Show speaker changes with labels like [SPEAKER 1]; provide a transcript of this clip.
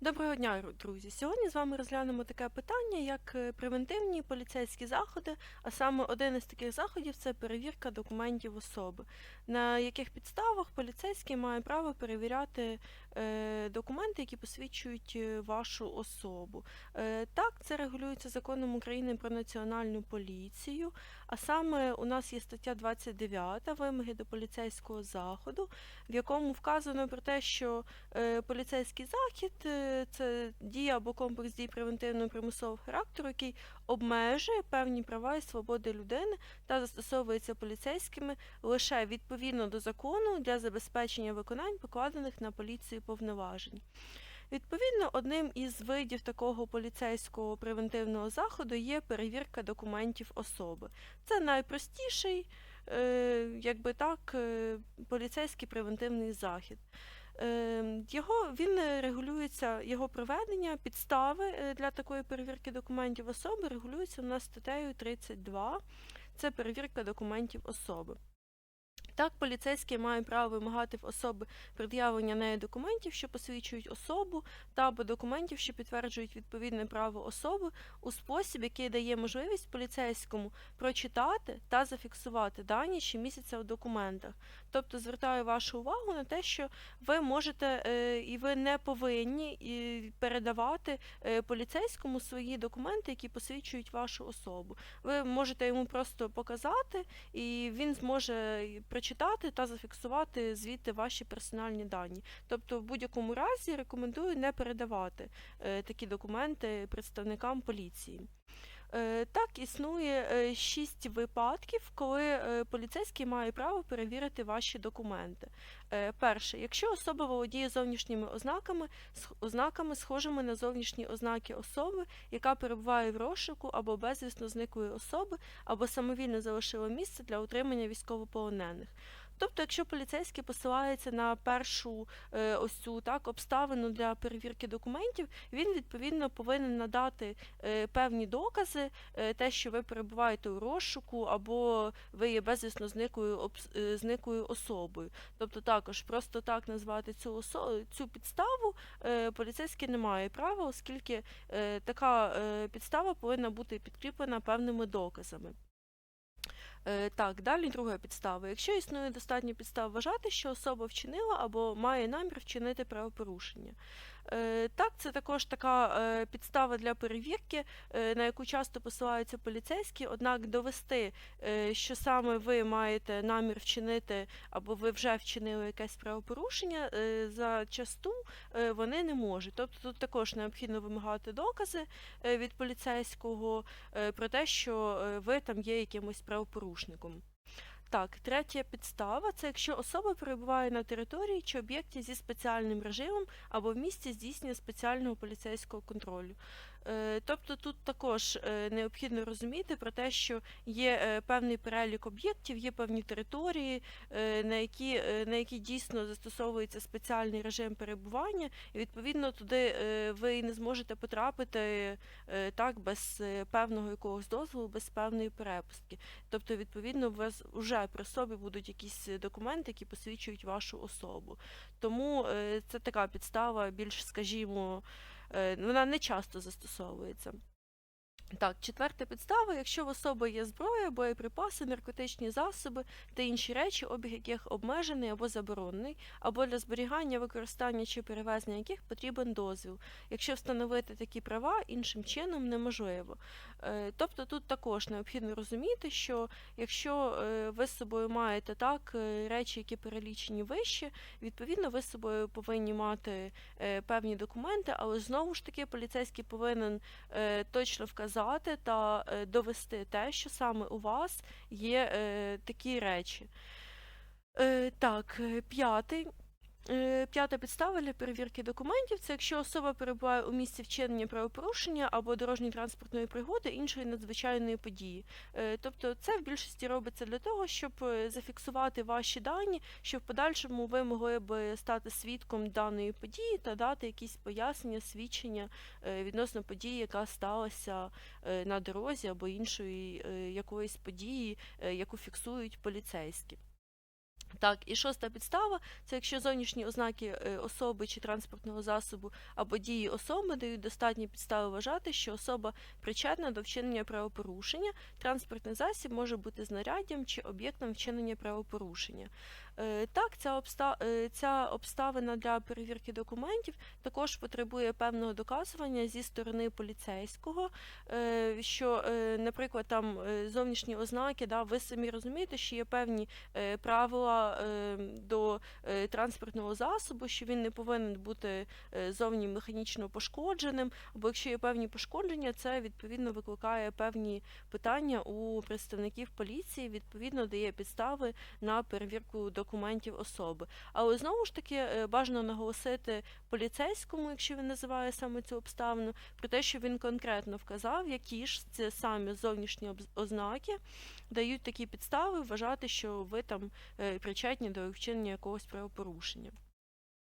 [SPEAKER 1] Доброго дня, друзі! Сьогодні з вами розглянемо таке питання, як е, превентивні поліцейські заходи, а саме один із таких заходів це перевірка документів особи, на яких підставах поліцейський має право перевіряти е, документи, які посвідчують е, вашу особу. Так, це регулюється законом України про національну поліцію, а саме у нас є стаття 29 вимоги до поліцейського заходу, в якому вказано про те, що Поліцейський захід це дія або комплекс дій превентивного примусового характеру, який обмежує певні права і свободи людини та застосовується поліцейськими лише відповідно до закону для забезпечення виконань покладених на поліцію повноважень. Відповідно, одним із видів такого поліцейського превентивного заходу є перевірка документів особи. Це найпростіший, е, якби так, е, поліцейський превентивний захід. Е, Його він е, регулюється, його проведення, підстави е, для такої перевірки документів особи регулюються у нас статтею 32. Це перевірка документів особи. Так, поліцейський має право вимагати в особи пред'явлення неї документів, що посвідчують особу, та або документів, що підтверджують відповідне право особи, у спосіб, який дає можливість поліцейському прочитати та зафіксувати дані, що містяться в документах. Тобто звертаю вашу увагу на те, що ви можете е, і ви не повинні передавати е, поліцейському свої документи, які посвідчують вашу особу. Ви можете йому просто показати, і він зможе й прочитати та зафіксувати звідти ваші персональні дані. Тобто, в будь-якому разі рекомендую не передавати е, такі документи представникам поліції. Е, Так, існує е, шість випадків, коли е, поліцейський має право перевірити ваші документи. Перше, якщо особа володіє зовнішніми ознаками, ознаками, схожими на зовнішні ознаки особи, яка перебуває в розшуку або безвісно зниклої особи, або самовільно залишила місце для утримання військовополонених. Тобто, якщо поліцейський посилається на першу е, ось цю так обставину для перевірки документів, він відповідно повинен надати е, певні докази, е, те, що ви перебуваєте у розшуку, або ви є безвісно е, зниклою особою. Тобто також просто так назвати цю цю підставу поліцейський не має права, оскільки така підстава повинна бути підкріплена певними доказами. Е, Так, далі друга підстава. Якщо існує достатньо підстав вважати, що особа вчинила або має намір вчинити правопорушення. Е, Так, це також така е, підстава для перевірки, е, на яку часто посилаються поліцейські, однак довести, що саме ви маєте намір вчинити або ви вже вчинили якесь правопорушення, зачасту е, вони не можуть. Тобто тут також необхідно вимагати докази від поліцейського про те, що ви там є якимось правопорушником. Так, третя підстава це якщо особа перебуває на території чи об'єкті зі спеціальним режимом або в місці здійснення спеціального поліцейського контролю. Е, Тобто тут також е, необхідно розуміти про те, що є е, певний перелік об'єктів, є певні території, на які, на які дійсно застосовується спеціальний режим перебування, і відповідно туди ви не зможете потрапити так без певного якогось дозволу, без певної перепустки. Тобто, відповідно, у вас вже при собі будуть якісь документи, які посвідчують вашу особу. Тому це така підстава, більш, скажімо, вона не часто застосовується. Так, четверта підстава, якщо в особи є зброя, боєприпаси, наркотичні засоби та інші речі, обіг яких обмежений або заборонений, або для зберігання, використання чи перевезення яких потрібен дозвіл, якщо встановити такі права іншим чином неможливо. Е, Тобто тут також необхідно розуміти, що якщо е, ви з собою маєте так е, речі, які перелічені вище, відповідно ви з собою повинні мати певні документи, але знову ж таки поліцейський повинен точно вказати та е, довести те, що саме у вас є е, такі речі. Е, так, п'ятий. Е, П'ята підстава для перевірки документів це якщо особа перебуває у місці вчинення правопорушення або дорожньої транспортної пригоди іншої надзвичайної події. Е, Тобто це в більшості робиться для того, щоб е, зафіксувати ваші дані, щоб в подальшому ви могли б стати свідком даної події та дати якісь пояснення, свідчення відносно події, яка сталася на дорозі або іншої якоїсь події, яку фіксують поліцейські. Так, і шоста підстава це якщо зовнішні ознаки е, особи чи транспортного засобу або дії особи дають достатні підстави вважати, що особа причетна до вчинення правопорушення, транспортний засіб може бути знаряддям чи об'єктом вчинення правопорушення. Е, Так, ця, обста... е, ця обставина для перевірки документів також потребує певного доказування зі сторони поліцейського, е, що, наприклад, там зовнішні ознаки, да, ви самі розумієте, що є певні правила до транспортного засобу, що він не повинен бути зовні механічно пошкодженим, або якщо є певні пошкодження, це відповідно викликає певні питання у представників поліції, відповідно дає підстави на перевірку документів особи. Але знову ж таки е, бажано наголосити поліцейському, якщо він називає саме цю обставину, про те, що він конкретно вказав, які ж це самі зовнішні ознаки дають такі підстави вважати, що ви там е, причетні до вчинення якогось правопорушення.